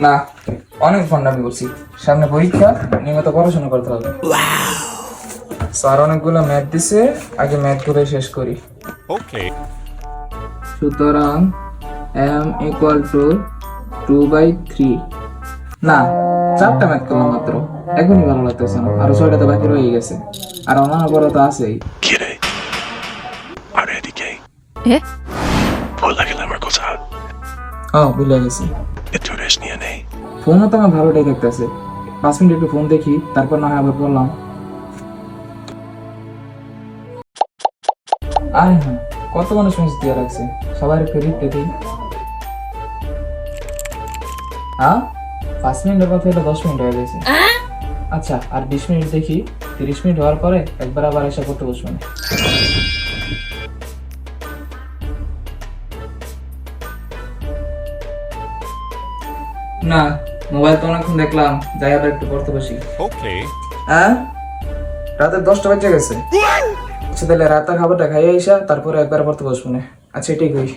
না অনেক ফন্ডামি করছি। সামনে পরীক্ষা নিয়মিত পড়াশোনা করতে হবে। স্যার অনেকগুলো ম্যাথ দিছে আগে ম্যাথ করে শেষ করি। Okay. সুতরাং M equal to two by three না চারটা ম্যাথ করলাম মাত্র। এখনই ভালো লাগতেছে না। আরও ছয়টা তো বাকি রয়ে গেছে। আর অন্যান্য বড় তো আছেই. ও ভুলে গেছি। Get to this DNA. ফোনও তো আমার ভালোটাই দেখতেছে পাঁচ মিনিট একটু ফোন দেখি তারপর না হয় আবার পড়লাম আরে হ্যাঁ কত মানুষ মেসেজ দিয়ে রাখছে? সবার একটু রিপ্লে দিই। হ্যাঁ পাঁচ মিনিটের কথা হলো দশ মিনিট হয়ে গেছে। আচ্ছা আর বিশ মিনিট দেখি। তিরিশ মিনিট হওয়ার পরে একবার আবার এসে করতে বসবো। না। মোবাইল তো অনেকক্ষণ দেখলাম যাই আবার একটু পড়তে বসি। ওকে হ্যাঁ রাতের দশটা বাজে গেছে। আচ্ছা তাহলে রাতের খাবারটা খাইয়ে আইসা তারপরে একবার পড়তে বসবো না। আচ্ছা এটাই কই।